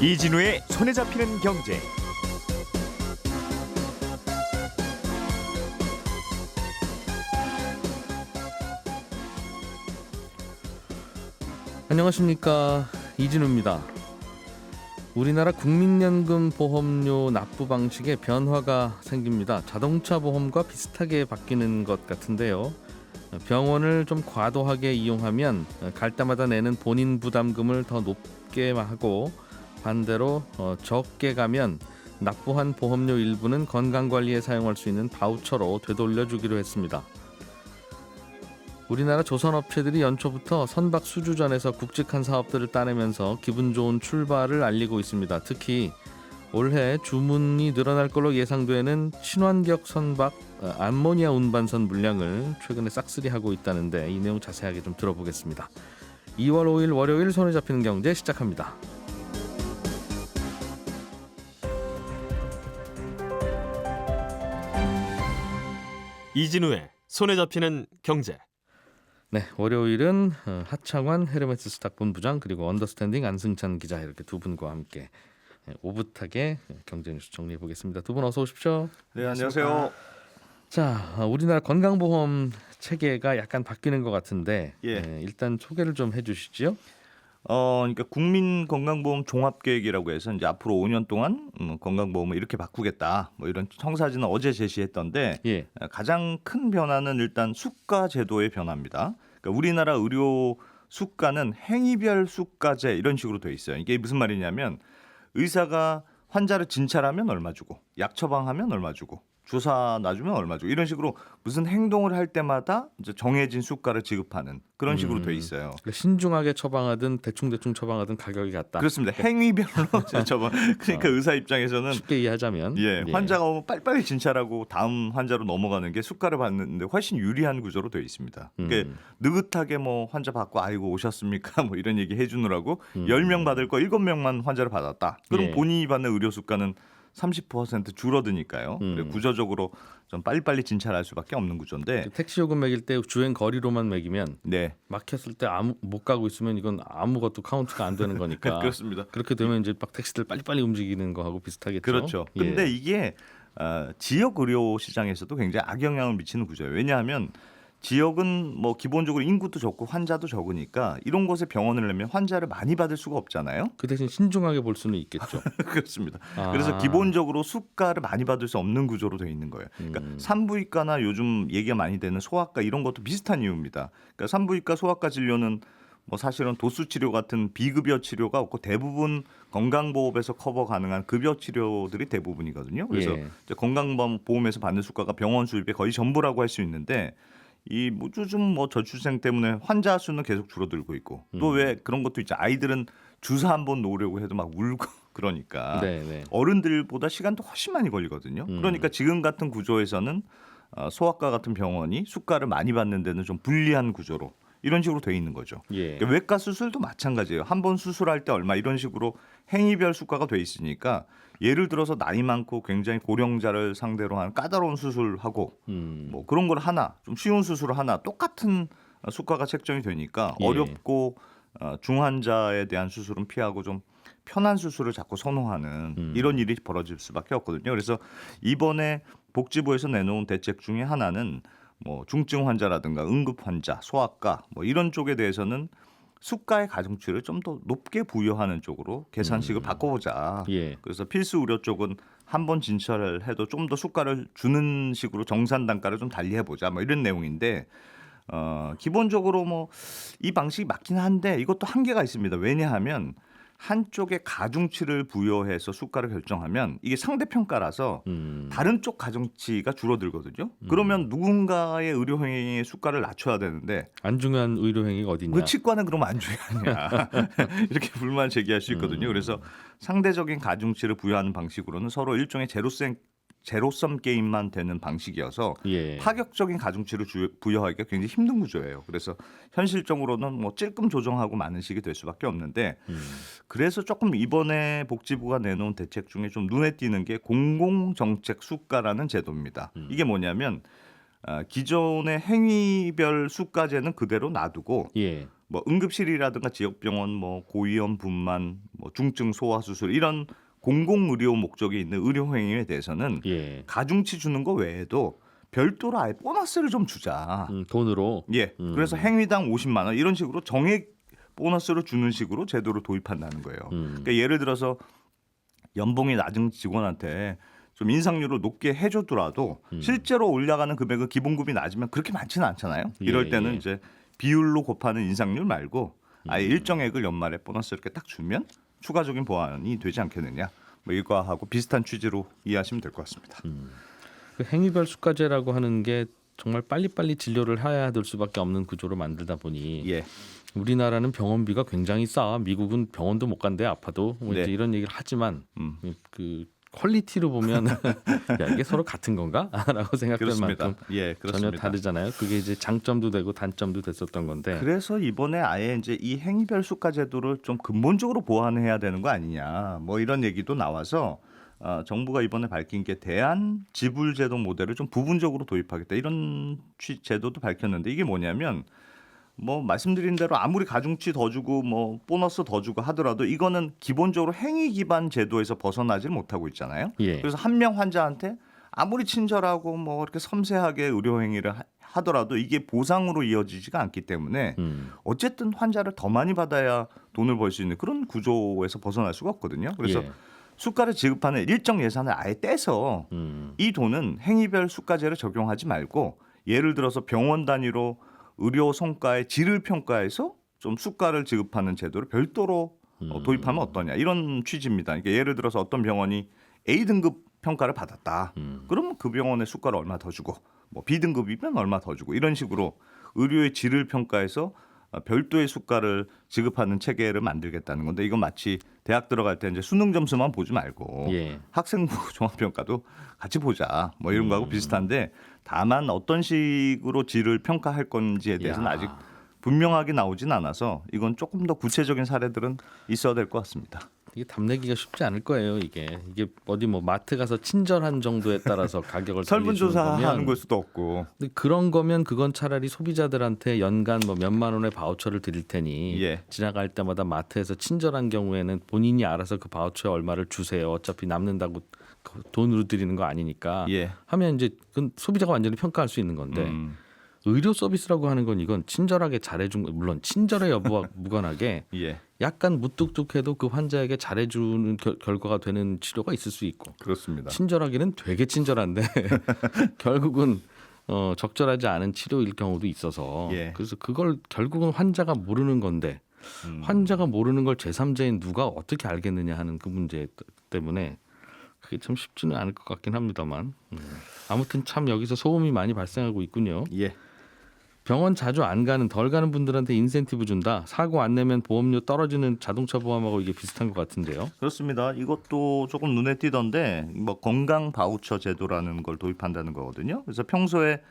이진우의 손에 잡히는 경제. 안녕하십니까 이진우입니다. 우리나라 국민연금 보험료 납부 방식에 변화가 생깁니다. 자동차 보험과 비슷하게 바뀌는 것 같은데요. 병원을 좀 과도하게 이용하면 갈 때마다 내는 본인 부담금을 더 높게 하고 반대로 어, 적게 가면 납부한 보험료 일부는 건강 관리에 사용할 수 있는 바우처로 되돌려 주기로 했습니다. 우리나라 조선업체들이 연초부터 선박 수주전에서 굵직한 사업들을 따내면서 기분 좋은 출발을 알리고 있습니다. 특히 올해 주문이 늘어날 걸로 예상되는 친환경 선박 어, 암모니아 운반선 물량을 최근에 싹쓸이 하고 있다는데 이 내용 자세하게 좀 들어보겠습니다. 2월 5일 월요일 손에 잡히는 경제 시작합니다. 이진우의 손에 잡히는 경제. 네, 월요일은 어, 하창환 헤르메스 스탁 본부장 그리고 언더스탠딩 안승찬 기자 이렇게 두 분과 함께 예, 오붓하게 경제 뉴스 정리해 보겠습니다. 두 분 어서 오십시오. 네, 안녕하세요. 자, 어, 우리나라 건강보험 체계가 약간 바뀌는 것 같은데 예. 예, 일단 소개를 좀 해주시지요. 어, 그러니까 국민건강보험 종합계획이라고 해서 이제 앞으로 5년 동안 음, 건강보험을 이렇게 바꾸겠다. 뭐 이런 청사진을 어제 제시했던데 예, 가장 큰 변화는 일단 수가 제도의 변화입니다. 그러니까 우리나라 의료 수가는 행위별 수가제 이런 식으로 돼 있어요. 이게 무슨 말이냐면 의사가 환자를 진찰하면 얼마 주고 약 처방하면 얼마 주고 주사 놔주면 얼마 주고 이런 식으로 무슨 행동을 할 때마다 이제 정해진 수가를 지급하는 그런 식으로 돼 있어요. 그러니까 신중하게 처방하든 대충 대충 처방하든 가격이 같다. 그렇습니다. 행위별로 저번 그러니까 의사 입장에서는 쉽게 이해하자면 예, 환자가 오면 빨리빨리 진찰하고 다음 환자로 넘어가는 게 수가를 받는데 훨씬 유리한 구조로 되어 있습니다. 그러니까 음. 느긋하게 뭐 환자 받고 아이고 오셨습니까? 뭐 이런 얘기 해주느라고 음. 열 10명 받을 거 7명만 환자를 받았다. 그럼 예. 본인이 받는 의료 수가는 30% 줄어드니까요. 음. 구조적으로 좀 빨리빨리 진찰할 수밖에 없는 구조인데 택시 요금 매길 때 주행 거리로만 매기면 네. 막혔을 때 아무 못 가고 있으면 이건 아무것도 카운트가 안 되는 거니까 그렇습니다. 그렇게 되면 이제 막 택시들 빨리빨리 움직이는 거하고 비슷하겠죠. 그렇죠. 예. 근데 이게 어, 지역 의료 시장에서도 굉장히 악영향을 미치는 구조예요. 왜냐하면 지역은 뭐 기본적으로 인구도 적고 환자도 적으니까 이런 곳에 병원을 내면 환자를 많이 받을 수가 없잖아요. 그 대신 신중하게 볼 수는 있겠죠. 그렇습니다. 아. 그래서 기본적으로 수가를 많이 받을 수 없는 구조로 되어 있는 거예요. 그러니까 음. 산부인과나 요즘 얘기가 많이 되는 소아과 이런 것도 비슷한 이유입니다. 그러니까 산부인과 소아과 진료는 뭐 사실은 도수 치료 같은 비급여 치료가 없고 대부분 건강보험에서 커버 가능한 급여 치료들이 대부분이거든요. 그래서 예. 건강보험에서 받는 수가가 병원 수입의 거의 전부라고 할 수 있는데 이뭐 요즘 뭐 저출생 때문에 환자 수는 계속 줄어들고 있고 또 음. 왜 그런 것도 있죠. 아이들은 주사 한 번 놓으려고 해도 막 울고 그러니까 네, 네. 어른들보다 시간도 훨씬 많이 걸리거든요. 음. 그러니까 지금 같은 구조에서는 어, 소아과 같은 병원이 수가를 많이 받는 데는 좀 불리한 구조로 이런 식으로 돼 있는 거죠. 예. 그러니까 외과 수술도 마찬가지예요. 한 번 수술할 때 얼마 이런 식으로 행위별 수가가 돼 있으니까 예를 들어서 나이 많고 굉장히 고령자를 상대로 한 까다로운 수술하고 음. 뭐 그런 걸 하나 좀 쉬운 수술을 하나 똑같은 수가가 책정이 되니까 예. 어렵고 어, 중환자에 대한 수술은 피하고 좀 편한 수술을 자꾸 선호하는 음. 이런 일이 벌어질 수밖에 없거든요. 그래서 이번에 복지부에서 내놓은 대책 중에 하나는 뭐 중증 환자라든가 응급 환자, 소아과 뭐 이런 쪽에 대해서는 수가의 가중치를 좀 더 높게 부여하는 쪽으로 계산식을 바꿔보자. 예. 그래서 필수 의료 쪽은 한 번 진찰을 해도 좀 더 수가를 주는 식으로 정산 단가를 좀 달리 해보자. 뭐 이런 내용인데 어, 기본적으로 뭐 이 방식이 맞긴 한데 이것도 한계가 있습니다. 왜냐하면 한쪽에 가중치를 부여해서 수가를 결정하면 이게 상대평가라서 음. 다른 쪽 가중치가 줄어들거든요. 그러면 누군가의 의료 행위의 수가를 낮춰야 되는데 안 중요한 의료 행위가 어디냐? 그 치과는 그러면 안 중요하냐 이렇게 불만 제기할 수 음. 있거든요. 그래서 상대적인 가중치를 부여하는 방식으로는 서로 일종의 제로섬 제로섬 게임만 되는 방식이어서 예. 파격적인 가중치를 주- 부여하기가 굉장히 힘든 구조예요. 그래서 현실적으로는 뭐 찔끔 조정하고 많은 식이 될 수밖에 없는데 음. 그래서 조금 이번에 복지부가 내놓은 대책 중에 좀 눈에 띄는 게 공공정책 수가라는 제도입니다. 음. 이게 뭐냐면 아, 기존의 행위별 수가제는 그대로 놔두고 예. 뭐 응급실이라든가 지역병원, 뭐 고위험 분만, 뭐 중증 소아 수술 이런 공공 의료 목적이 있는 의료 행위에 대해서는 예. 가중치 주는 거 외에도 별도로 아예 보너스를 좀 주자. 음, 돈으로 예. 음. 그래서 행위당 50만 원 이런 식으로 정액 보너스를 주는 식으로 제도를 도입한다는 거예요. 음. 그러니까 예를 들어서 연봉이 낮은 직원한테 좀 인상률을 높게 해줘더라도 음. 실제로 올라가는 금액은 기본급이 낮으면 그렇게 많지는 않잖아요. 예, 이럴 때는 예. 이제 비율로 곱하는 인상률 말고 아예 음. 일정액을 연말에 보너스 이렇게 딱 주면 추가적인 보완이 되지 않겠느냐. 뭐 이거하고 비슷한 취지로 이해하시면 될 것 같습니다. 그 행위별 수가제라고 하는 게 정말 빨리빨리 진료를 해야 될 수밖에 없는 구조로 만들다 보니 예. 우리나라는 병원비가 굉장히 싸. 미국은 병원도 못 간대 아파도 뭐 네. 이제 이런 얘기를 하지만 음. 그 퀄리티로 보면 야 이게 서로 같은 건가?라고 생각될 그렇습니다. 만큼 예, 전혀 그렇습니다. 다르잖아요. 그게 이제 장점도 되고 단점도 됐었던 건데. 그래서 이번에 아예 이제 이 행위별 수가 제도를 좀 근본적으로 보완해야 되는 거 아니냐 뭐 이런 얘기도 나와서 어, 정부가 이번에 밝힌 게 대한 지불 제도 모델을 좀 부분적으로 도입하겠다 이런 취 제도도 밝혔는데 이게 뭐냐면 뭐 말씀드린 대로 아무리 가중치 더 주고 뭐 보너스 더 주고 하더라도 이거는 기본적으로 행위 기반 제도에서 벗어나질 못하고 있잖아요. 예. 그래서 한 명 환자한테 아무리 친절하고 뭐 이렇게 섬세하게 의료 행위를 하- 하더라도 이게 보상으로 이어지지가 않기 때문에 음. 어쨌든 환자를 더 많이 받아야 돈을 벌 수 있는 그런 구조에서 벗어날 수가 없거든요. 그래서 예. 수가를 지급하는 일정 예산을 아예 떼서 음. 이 돈은 행위별 수가제를 적용하지 말고 예를 들어서 병원 단위로 의료 성과의 질을 평가해서 좀 수가를 지급하는 제도를 별도로 어, 음. 도입하면 어떠냐 이런 취지입니다. 그러니까 예를 들어서 어떤 병원이 A 등급 평가를 받았다. 음. 그러면 그 병원의 수가를 얼마 더 주고 뭐 B 등급이면 얼마 더 주고 이런 식으로 의료의 질을 평가해서 어, 별도의 수가를 지급하는 체계를 만들겠다는 건데 이건 마치 대학 들어갈 때 이제 수능 점수만 보지 말고 예. 학생부 종합평가도 같이 보자 뭐 이런 음. 거하고 비슷한데 다만 어떤 식으로 질을 평가할 건지에 대해서는 야. 아직 분명하게 나오진 않아서 이건 조금 더 구체적인 사례들은 있어야 될 것 같습니다. 이게 답내기가 쉽지 않을 거예요. 이게 이게 어디 뭐 마트 가서 친절한 정도에 따라서 가격을 설문조사하는 걸 수도 없고 근데 그런 거면 그건 차라리 소비자들한테 연간 뭐 몇만 원의 바우처를 드릴 테니 예. 지나갈 때마다 마트에서 친절한 경우에는 본인이 알아서 그 바우처에 얼마를 주세요. 어차피 남는다고 그 돈으로 드리는 거 아니니까 예. 하면 이제 그건 소비자가 완전히 평가할 수 있는 건데 음, 의료 서비스라고 하는 건 이건 친절하게 잘해준 거 물론 친절의 여부와 무관하게 예. 약간 무뚝뚝해도 그 환자에게 잘해주는 결, 결과가 되는 치료가 있을 수 있고 그렇습니다. 친절하기는 되게 친절한데 결국은 어, 적절하지 않은 치료일 경우도 있어서 예. 그래서 그걸 결국은 환자가 모르는 건데 음. 환자가 모르는 걸 제3자인 누가 어떻게 알겠느냐 하는 그 문제 때문에 그게 참 쉽지는 않을 것 같긴 합니다만 음. 아무튼 참 여기서 소음이 많이 발생하고 있군요. 예. 병원 자주 안 가는 덜 가는 분들한테 인센티브 준다. 사고 안 내면 보험료 떨어지는 자동차 보험하고 이게 비슷한 것 같은데요. 그렇습니다. 이것도 조금 눈에 띄던데 뭐 건강 바우처 제도라는 걸 도입한다는 거거든요. 그래서 평소에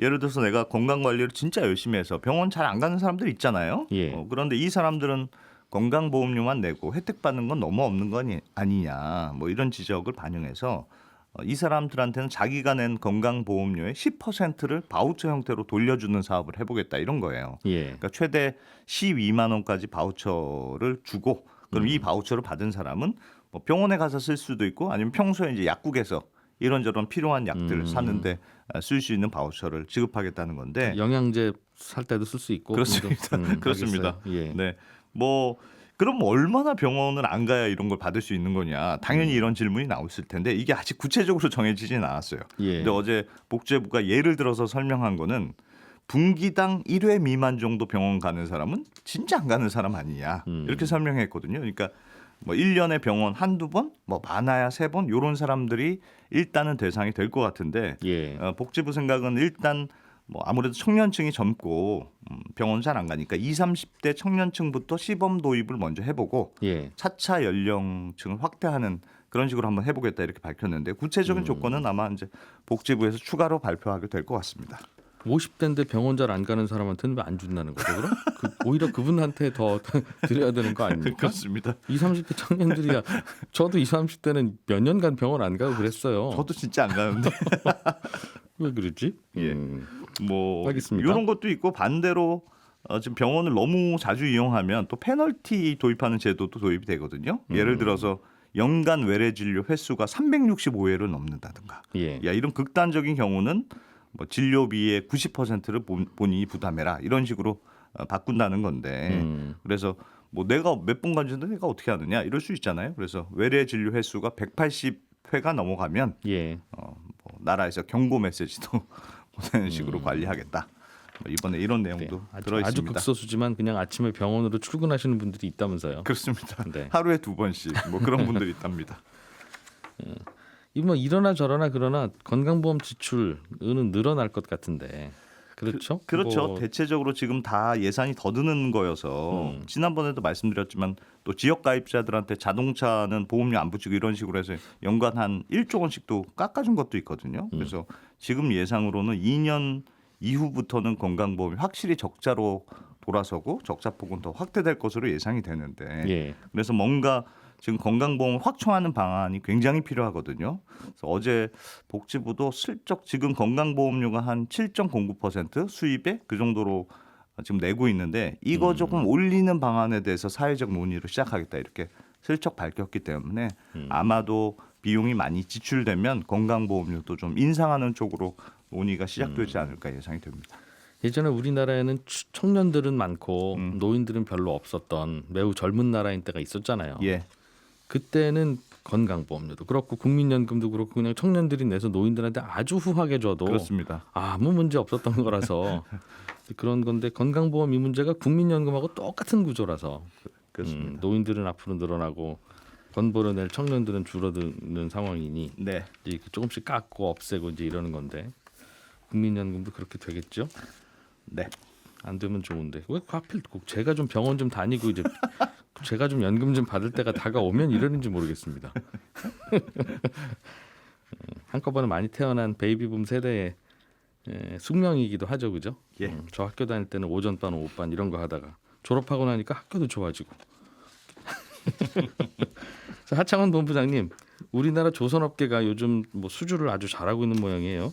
예를 들어서 내가 건강 관리를 진짜 열심히 해서 병원 잘 안 가는 사람들 있잖아요. 예. 어, 그런데 이 사람들은 건강보험료만 내고 혜택 받는 건 너무 없는 거 아니, 아니냐. 뭐 이런 지적을 반영해서 어, 이 사람들한테는 자기가 낸 건강보험료의 10%를 바우처 형태로 돌려주는 사업을 해보겠다 이런 거예요. 예. 그러니까 최대 12만 원까지 바우처를 주고 그럼 음. 이 바우처를 받은 사람은 뭐 병원에 가서 쓸 수도 있고 아니면 평소에 이제 약국에서 이런저런 필요한 약들을 음. 사는데 쓸 수 있는 바우처를 지급하겠다는 건데 영양제 살 때도 쓸 수 있고 네. 그렇습니다. 음, 그렇습니다. 예. 네. 뭐 그럼 얼마나 병원을 안 가야 이런 걸 받을 수 있는 거냐? 당연히 이런 질문이 나왔을 텐데 이게 아직 구체적으로 정해지진 않았어요. 예. 근데 어제 복지부가 예를 들어서 설명한 거는 분기당 1회 미만 정도 병원 가는 사람은 진짜 안 가는 사람 아니냐. 음. 이렇게 설명했거든요. 그러니까 뭐 1년에 병원 한두 번, 뭐 많아야 세 번 요런 사람들이 일단은 대상이 될 것 같은데 예. 어, 복지부 생각은 일단 뭐 아무래도 청년층이 젊고 음, 병원 잘 안 가니까 20, 30대 청년층부터 시범 도입을 먼저 해보고 예. 차차 연령층을 확대하는 그런 식으로 한번 해보겠다 이렇게 밝혔는데 구체적인 음. 조건은 아마 이제 복지부에서 추가로 발표하게 될 것 같습니다. 50대인데 병원 잘 안 가는 사람한테는 왜 안 준다는 거죠? 그럼 그, 오히려 그분한테 더 드려야 되는 거 아닙니까? 그렇습니다. 20, 30대 청년들이야. 저도 20, 30대는 몇 년간 병원 안 가고 그랬어요. 저도 진짜 안 가는데 왜 그러지? 예. 음. 뭐 알겠습니다. 이런 것도 있고 반대로 어, 지금 병원을 너무 자주 이용하면 또 페널티 도입하는 제도도 도입이 되거든요. 음. 예를 들어서 연간 외래 진료 횟수가 365회를 넘는다든가. 예. 야 이런 극단적인 경우는 뭐 진료비의 90%를 본, 본인이 부담해라 이런 식으로 어, 바꾼다는 건데 음. 그래서 뭐 내가 몇 분 간주인데 내가 어떻게 하느냐 이럴 수 있잖아요. 그래서 외래 진료 횟수가 180회가 넘어가면 예. 어, 뭐 나라에서 경고 메시지도 보내는 식으로 관리하겠다. 뭐 이번에 이런 네. 내용도 아주, 들어 아주 있습니다. 극소수지만 그냥 아침에 병원으로 출근하시는 분들이 있다면서요. 그렇습니다. 네. 하루에 두 번씩 뭐 그런 분들이 있답니다. 이뭐 이러나 저러나 그러나 건강보험 지출은 늘어날 것 같은데 그렇죠? 그 렇죠. 뭐, 대체적으로 지금 다 예산이 더 드는 거여서 음. 지난번에도 말씀드렸지만 또 지역 가입자들한테 자동차는 보험료 안 붙이고 이런 식으로 해서 연간 한 1조 원씩도 깎아준 것도 있거든요. 음. 그래서 지금 예상으로는 2년 이후부터는 건강보험이 확실히 적자로 돌아서고 적자 폭은 더 확대될 것으로 예상이 되는데 예. 그래서 뭔가 지금 건강보험을 확충하는 방안이 굉장히 필요하거든요. 그래서 어제 복지부도 슬쩍 지금 건강보험료가 한 7.09% 수입에 그 정도로 지금 내고 있는데 이거 음. 조금 올리는 방안에 대해서 사회적 논의를 시작하겠다 이렇게 슬쩍 밝혔기 때문에 음. 아마도 비용이 많이 지출되면 건강보험료도 좀 인상하는 쪽으로 논의가 시작되지 음. 않을까 예상이 됩니다. 예전에 우리나라에는 추- 청년들은 많고 음. 노인들은 별로 없었던 매우 젊은 나라인 때가 있었잖아요. 예, 그때는 건강보험료도 그렇고 국민연금도 그렇고 그냥 청년들이 내서 노인들한테 아주 후하게 줘도 그렇습니다. 아무 문제 없었던 거라서 그런 건데 건강보험 이 문제가 국민연금하고 똑같은 구조라서 그렇습니다. 음, 노인들은 앞으로 늘어나고 돈 벌어낼 청년들은 줄어드는 상황이니 네, 이제 조금씩 깎고 없애고 이제 이러는 건데 국민연금도 그렇게 되겠죠? 네. 안 되면 좋은데 왜 하필 꼭 제가 좀 병원 좀 다니고 이제 제가 좀 연금 좀 받을 때가 다가오면 이러는지 모르겠습니다. 음, 한꺼번에 많이 태어난 베이비붐 세대의 에, 숙명이기도 하죠, 그죠? 예. 음, 저 학교 다닐 때는 오전반, 오후반 이런 거 하다가 졸업하고 나니까 학교도 좋아지고. 자, 하창원 본부장님, 우리나라 조선업계가 요즘 뭐 수주를 아주 잘하고 있는 모양이에요.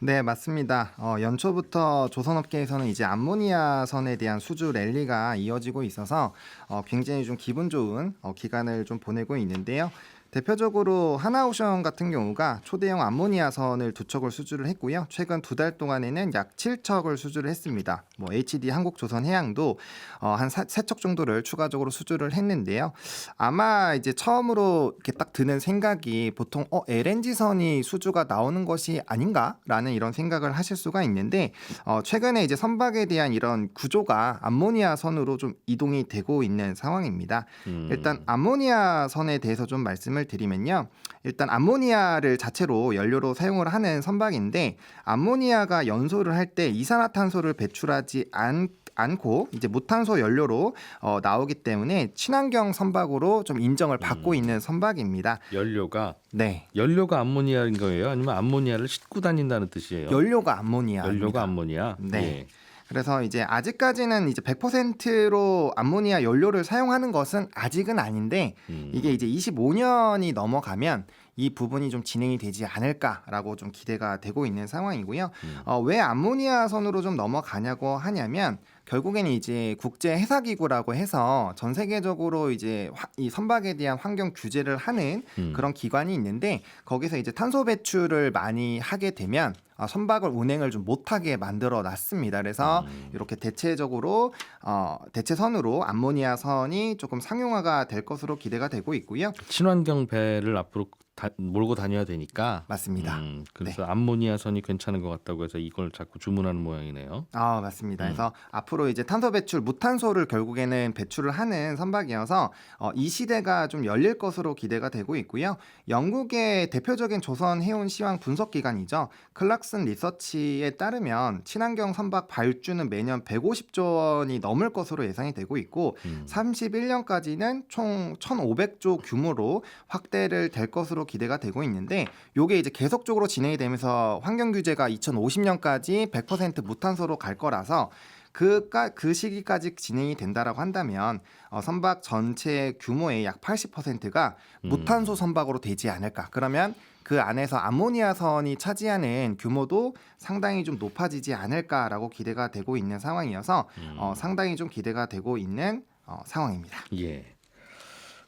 네, 맞습니다. 어, 연초부터 조선업계에서는 이제 암모니아선에 대한 수주 랠리가 이어지고 있어서 어, 굉장히 좀 기분 좋은 어, 기간을 좀 보내고 있는데요. 대표적으로 하나오션 같은 경우가 초대형 암모니아선을 두 척을 수주를 했고요. 최근 두 달 동안에는 약 7척을 수주를 했습니다. 뭐 HD 한국조선해양도 어, 한세 척 정도를 추가적으로 수주를 했는데요. 아마 이제 처음으로 이렇게 딱 드는 생각이 보통 어 LNG선이 수주가 나오는 것이 아닌가라는 이런 생각을 하실 수가 있는데 어 최근에 이제 선박에 대한 이런 구조가 암모니아 선으로 좀 이동이 되고 있는 상황입니다. 음, 일단 암모니아 선에 대해서 좀 말씀을 드리면요. 일단 암모니아를 자체로 연료로 사용을 하는 선박인데 암모니아가 연소를 할 때 이산화탄소를 배출하지 않 않고 이제 무탄소 연료로 어, 나오기 때문에 친환경 선박으로 좀 인정을 받고 있는 선박입니다. 연료가 네, 연료가 암모니아인 거예요? 아니면 암모니아를 싣고 다닌다는 뜻이에요? 연료가 암모니아. 연료가 암모니아. 네. 예. 그래서 이제 아직까지는 이제 100%로 암모니아 연료를 사용하는 것은 아직은 아닌데 음. 이게 이제 25년이 넘어가면 이 부분이 좀 진행이 되지 않을까라고 좀 기대가 되고 있는 상황이고요. 음. 어, 왜 암모니아 선으로 좀 넘어가냐고 하냐면 결국에는 이제 국제 해사 기구라고 해서 전 세계적으로 이제 화- 이 선박에 대한 환경 규제를 하는 음. 그런 기관이 있는데 거기서 이제 탄소 배출을 많이 하게 되면 어, 선박을 운행을 좀 못하게 만들어 놨습니다. 그래서 음. 이렇게 대체적으로 어, 대체선으로 암모니아 선이 조금 상용화가 될 것으로 기대가 되고 있고요. 친환경 배를 앞으로 다, 몰고 다녀야 되니까. 맞습니다. 음, 그래서 네. 암모니아 선이 괜찮은 것 같다고 해서 이걸 자꾸 주문하는 모양이네요. 아 맞습니다. 음. 그래서 앞으로 이제 탄소 배출, 무탄소를 결국에는 배출을 하는 선박이어서 어, 이 시대가 좀 열릴 것으로 기대가 되고 있고요. 영국의 대표적인 조선 해운 시황 분석 기관이죠. 클락슨 리서치에 따르면 친환경 선박 발주는 매년 150조 원이 넘을 것으로 예상이 되고 있고 음. 31년까지는 총 1,500조 규모로 확대를 될 것으로 기대가 되고 있는데 요게 이제 계속적으로 진행이 되면서 환경 규제가 2050년까지 100% 무탄소로 갈 거라서 그까 그 시기까지 진행이 된다라고 한다면 어, 선박 전체 규모의 약 80%가 음. 무탄소 선박으로 되지 않을까. 그러면 그 안에서 암모니아선이 차지하는 규모도 상당히 좀 높아지지 않을까라고 기대가 되고 있는 상황이어서 어, 상당히 좀 기대가 되고 있는 어, 상황입니다. 예.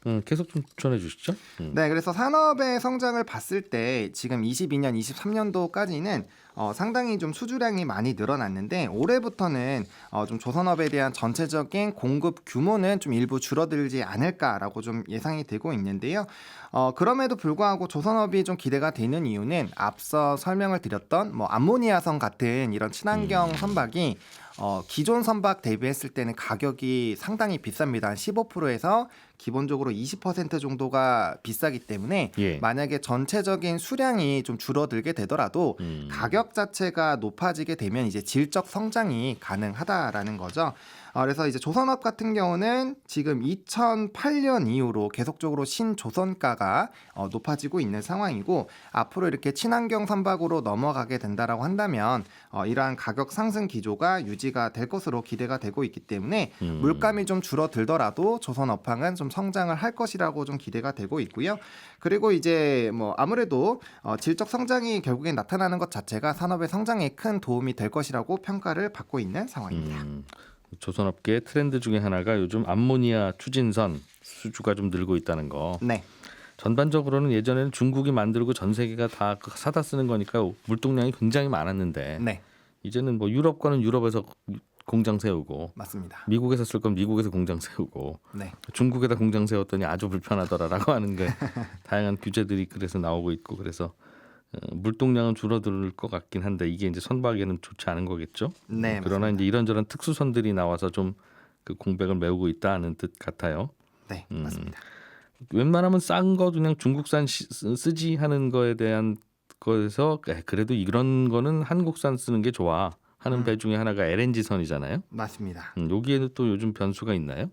음, 계속 좀 전해 주시죠. 음. 네, 그래서 산업의 성장을 봤을 때 지금 22년, 23년도까지는 어, 상당히 좀 수주량이 많이 늘어났는데 올해부터는 어, 좀 조선업에 대한 전체적인 공급 규모는 좀 일부 줄어들지 않을까라고 좀 예상이 되고 있는데요. 어, 그럼에도 불구하고 조선업이 좀 기대가 되는 이유는 앞서 설명을 드렸던 뭐 암모니아성 같은 이런 친환경 선박이 어, 기존 선박 대비했을 때는 가격이 상당히 비쌉니다. 한 15%에서 기본적으로 20% 정도가 비싸기 때문에 예. 만약에 전체적인 수량이 좀 줄어들게 되더라도 음. 가격 자체가 높아지게 되면 이제 질적 성장이 가능하다라는 거죠. 어, 그래서 이제 조선업 같은 경우는 지금 2008년 이후로 계속적으로 신조선가가 어, 높아지고 있는 상황이고 앞으로 이렇게 친환경 선박으로 넘어가게 된다라고 한다면 어, 이러한 가격 상승 기조가 유지가 될 것으로 기대가 되고 있기 때문에 음. 물감이 좀 줄어들더라도 조선업황은 좀 성장을 할 것이라고 좀 기대가 되고 있고요. 그리고 이제 뭐 아무래도 어, 질적 성장이 결국엔 나타나는 것 자체가 산업의 성장에 큰 도움이 될 것이라고 평가를 받고 있는 상황입니다. 음, 조선업계 트렌드 중에 하나가 요즘 암모니아 추진선 수주가 좀 늘고 있다는 거. 네, 전반적으로는 예전에는 중국이 만들고 전 세계가 다 사다 쓰는 거니까 물동량이 굉장히 많았는데 네, 이제는 뭐 유럽과는 유럽에서 공장 세우고 맞습니다. 미국에서 쓸 건 미국에서 공장 세우고 네, 중국에다 공장 세웠더니 아주 불편하더라라고 하는 게 다양한 규제들이 그래서 나오고 있고 그래서 어, 물동량은 줄어들 것 같긴 한데 이게 이제 선박에는 좋지 않은 거겠죠. 네, 그러나 맞습니다. 이제 이런저런 특수선들이 나와서 좀 그 공백을 메우고 있다는 뜻 같아요. 네, 음. 맞습니다. 웬만하면 싼 거 그냥 중국산 시- 쓰- 쓰지 하는 거에 대한 거에서 에, 그래도 이런 거는 한국산 쓰는 게 좋아 하는 음. 배 중에 하나가 LNG 선이잖아요. 맞습니다. 음, 여기에는 또 요즘 변수가 있나요?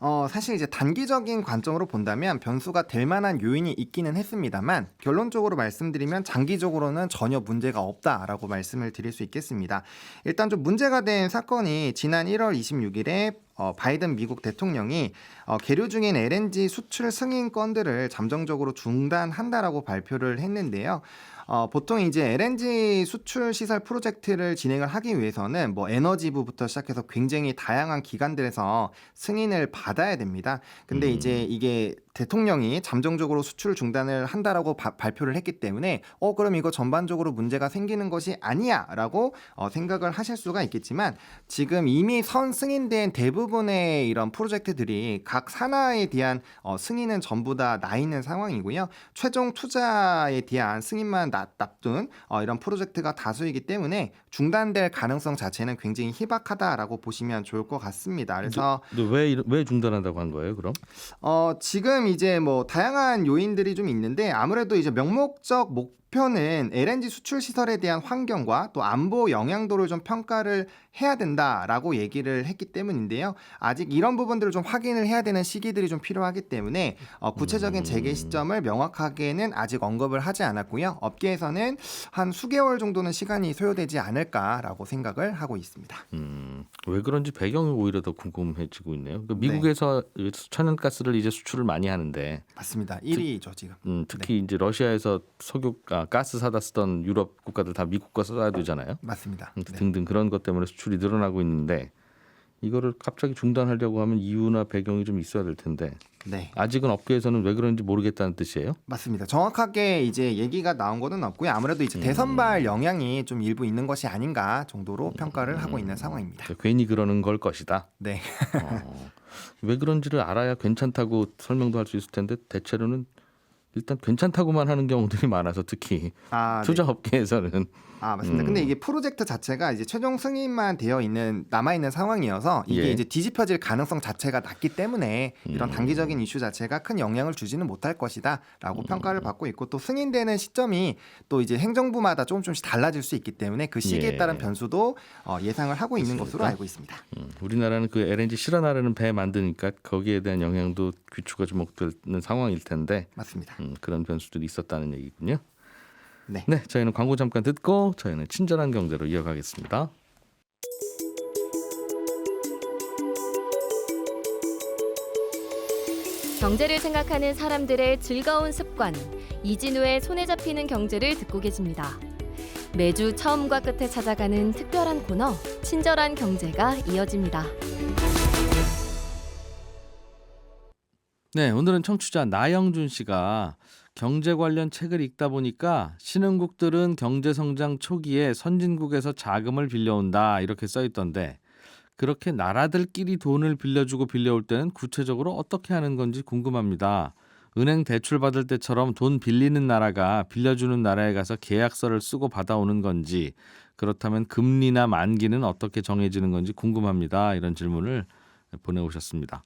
어, 사실 이제 단기적인 관점으로 본다면 변수가 될 만한 요인이 있기는 했습니다만 결론적으로 말씀드리면 장기적으로는 전혀 문제가 없다라고 말씀을 드릴 수 있겠습니다. 일단 좀 문제가 된 사건이 지난 1월 26일에 어, 바이든 미국 대통령이 어, 계류 중인 LNG 수출 승인 건들을 잠정적으로 중단한다라고 발표를 했는데요. 어, 보통 이제 LNG 수출 시설 프로젝트를 진행을 하기 위해서는 뭐 에너지부부터 시작해서 굉장히 다양한 기관들에서 승인을 받아야 됩니다. 근데 음. 이제 이게 대통령이 잠정적으로 수출 중단을 한다라고 바- 발표를 했기 때문에 어 그럼 이거 전반적으로 문제가 생기는 것이 아니야라고 어, 생각을 하실 수가 있겠지만 지금 이미 선 승인된 대부분의 이런 프로젝트들이 각 산하에 대한 어, 승인은 전부 다 나 있는 상황이고요. 최종 투자에 대한 승인만 납- 납둔 어, 이런 프로젝트가 다수이기 때문에 중단될 가능성 자체는 굉장히 희박하다라고 보시면 좋을 것 같습니다. 그래서 근데 왜, 이러- 왜 중단한다고 한 거예요? 그럼? 어, 지금 이제 뭐 다양한 요인들이 좀 있는데 아무래도 이제 명목적 목 표는 LNG 수출 시설에 대한 환경과 또 안보 영향도를 좀 평가를 해야 된다라고 얘기를 했기 때문인데요. 아직 이런 부분들을 좀 확인을 해야 되는 시기들이 좀 필요하기 때문에 어, 구체적인 재개 시점을 명확하게는 아직 언급을 하지 않았고요. 업계에서는 한 수개월 정도는 시간이 소요되지 않을까라고 생각을 하고 있습니다. 음, 왜 그런지 배경이 오히려 더 궁금해지고 있네요. 그 네. 미국에서 천연가스를 이제 수출을 많이 하는데 맞습니다. 1위죠 지금. 음, 특히 이제 러시아에서 석유 아, 가스 사다 쓰던 유럽 국가들 다 미국 거 써야 되잖아요. 맞습니다. 음, 네. 등등 그런 것 때문에 수출이 늘어나고 있는데 이거를 갑자기 중단하려고 하면 이유나 배경이 좀 있어야 될 텐데 네. 아직은 업계에서는 왜 그런지 모르겠다는 뜻이에요. 맞습니다. 정확하게 이제 얘기가 나온 거는 없고요. 아무래도 이제 대선발 영향이 좀 일부 있는 것이 아닌가 정도로 평가를 하고 있는 상황입니다. 괜히 그러는 걸 것이다. 네. 어, 왜 그런지를 알아야 괜찮다고 설명도 할 수 있을 텐데 대체로는 일단 괜찮다고만 하는 경우들이 많아서 특히 아, 네. 투자 업계에서는 아 맞습니다. 음. 근데 이게 프로젝트 자체가 이제 최종 승인만 되어 있는 남아 있는 상황이어서 이게 예. 이제 뒤집혀질 가능성 자체가 낮기 때문에 이런 음. 단기적인 이슈 자체가 큰 영향을 주지는 못할 것이다라고 평가를 받고 있고 또 승인되는 시점이 또 이제 행정부마다 조금 조금씩 달라질 수 있기 때문에 그 시기에 예. 따른 변수도 어, 예상을 하고 있는 것으로 그렇습니까? 알고 있습니다. 음, 우리나라는 그 LNG 실어나르는 배 만드니까 거기에 대한 영향도 귀추가 주목되는 상황일 텐데 맞습니다. 음, 그런 변수들이 있었다는 얘기군요. 네. 네, 저희는 광고 잠깐 듣고 저희는 친절한 경제로 이어가겠습니다. 경제를 생각하는 사람들의 즐거운 습관. 이진우의 손에 잡히는 경제를 듣고 계십니다. 매주 처음과 끝에 찾아가는 특별한 코너, 친절한 경제가 이어집니다. 네, 오늘은 청취자 나영준 씨가 경제 관련 책을 읽다 보니까 신흥국들은 경제 성장 초기에 선진국에서 자금을 빌려온다 이렇게 써 있던데 그렇게 나라들끼리 돈을 빌려주고 빌려올 때는 구체적으로 어떻게 하는 건지 궁금합니다. 은행 대출 받을 때처럼 돈 빌리는 나라가 빌려주는 나라에 가서 계약서를 쓰고 받아오는 건지 그렇다면 금리나 만기는 어떻게 정해지는 건지 궁금합니다. 이런 질문을 보내오셨습니다.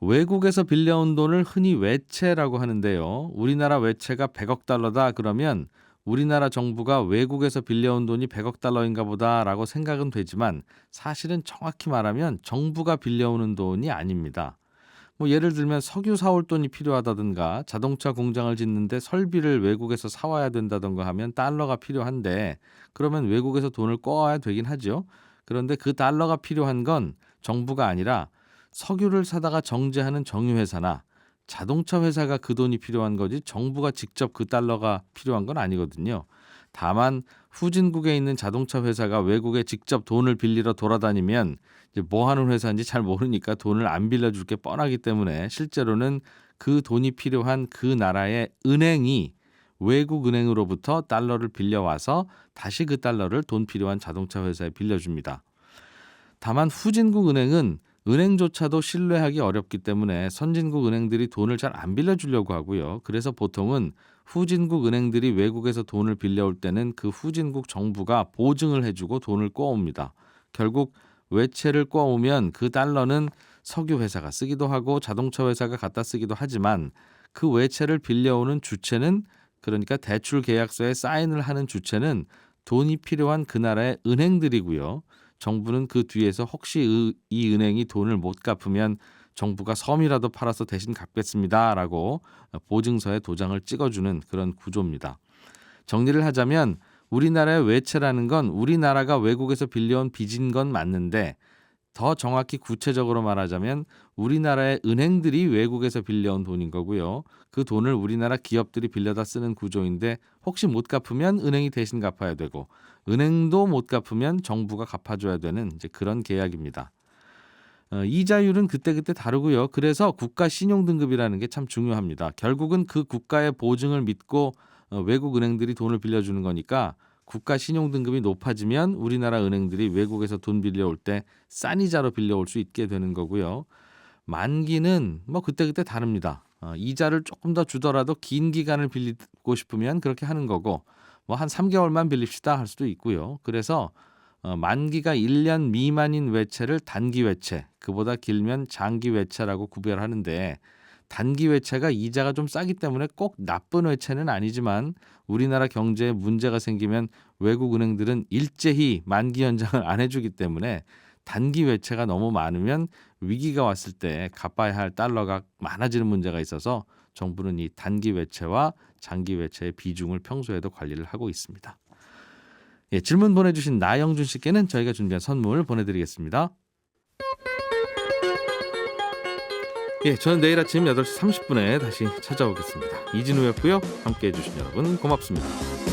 외국에서 빌려온 돈을 흔히 외채라고 하는데요. 우리나라 외채가 100억 달러다 그러면 우리나라 정부가 외국에서 빌려온 돈이 100억 달러인가 보다라고 생각은 되지만 사실은 정확히 말하면 정부가 빌려오는 돈이 아닙니다. 뭐 예를 들면 석유 사올 돈이 필요하다든가 자동차 공장을 짓는데 설비를 외국에서 사와야 된다든가 하면 달러가 필요한데 그러면 외국에서 돈을 꿔와야 되긴 하죠. 그런데 그 달러가 필요한 건 정부가 아니라 석유를 사다가 정제하는 정유회사나 자동차 회사가 그 돈이 필요한 거지 정부가 직접 그 달러가 필요한 건 아니거든요. 다만 후진국에 있는 자동차 회사가 외국에 직접 돈을 빌리러 돌아다니면 이제 뭐 하는 회사인지 잘 모르니까 돈을 안 빌려줄 게 뻔하기 때문에 실제로는 그 돈이 필요한 그 나라의 은행이 외국 은행으로부터 달러를 빌려와서 다시 그 달러를 돈 필요한 자동차 회사에 빌려줍니다. 다만 후진국 은행은 은행조차도 신뢰하기 어렵기 때문에 선진국 은행들이 돈을 잘 안 빌려주려고 하고요. 그래서 보통은 후진국 은행들이 외국에서 돈을 빌려올 때는 그 후진국 정부가 보증을 해주고 돈을 꿔옵니다. 결국 외채를 꿔오면 그 달러는 석유 회사가 쓰기도 하고 자동차 회사가 갖다 쓰기도 하지만 그 외채를 빌려오는 주체는 그러니까 대출 계약서에 사인을 하는 주체는 돈이 필요한 그 나라의 은행들이고요. 정부는 그 뒤에서 혹시 이- 이 은행이 돈을 못 갚으면 정부가 섬이라도 팔아서 대신 갚겠습니다라고 보증서에 도장을 찍어주는 그런 구조입니다. 정리를 하자면 우리나라의 외채라는 건 우리나라가 외국에서 빌려온 빚인 건 맞는데 더 정확히 구체적으로 말하자면 우리나라의 은행들이 외국에서 빌려온 돈인 거고요. 그 돈을 우리나라 기업들이 빌려다 쓰는 구조인데 혹시 못 갚으면 은행이 대신 갚아야 되고 은행도 못 갚으면 정부가 갚아줘야 되는 이제 그런 계약입니다. 어, 이자율은 그때그때 다르고요. 그래서 국가 신용 등급이라는 게 참 중요합니다. 결국은 그 국가의 보증을 믿고 어, 외국 은행들이 돈을 빌려주는 거니까 국가 신용 등급이 높아지면 우리나라 은행들이 외국에서 돈 빌려올 때 싼 이자로 빌려올 수 있게 되는 거고요. 만기는 뭐 그때그때 다릅니다. 어, 이자를 조금 더 주더라도 긴 기간을 빌리고 싶으면 그렇게 하는 거고 뭐 한 3개월만 빌립시다 할 수도 있고요. 그래서 어, 만기가 1년 미만인 외채를 단기 외채, 그보다 길면 장기 외채라고 구별하는데 단기 외채가 이자가 좀 싸기 때문에 꼭 나쁜 외채는 아니지만 우리나라 경제에 문제가 생기면 외국 은행들은 일제히 만기 연장을 안 해주기 때문에 단기 외채가 너무 많으면 위기가 왔을 때 갚아야 할 달러가 많아지는 문제가 있어서 정부는 이 단기 외채와 장기 외채의 비중을 평소에도 관리를 하고 있습니다. 예, 질문 보내주신 나영준 씨께는 저희가 준비한 선물 보내드리겠습니다. 예, 저는 내일 아침 8시 30분에 다시 찾아오겠습니다. 이진우였고요. 함께해 주신 여러분 고맙습니다.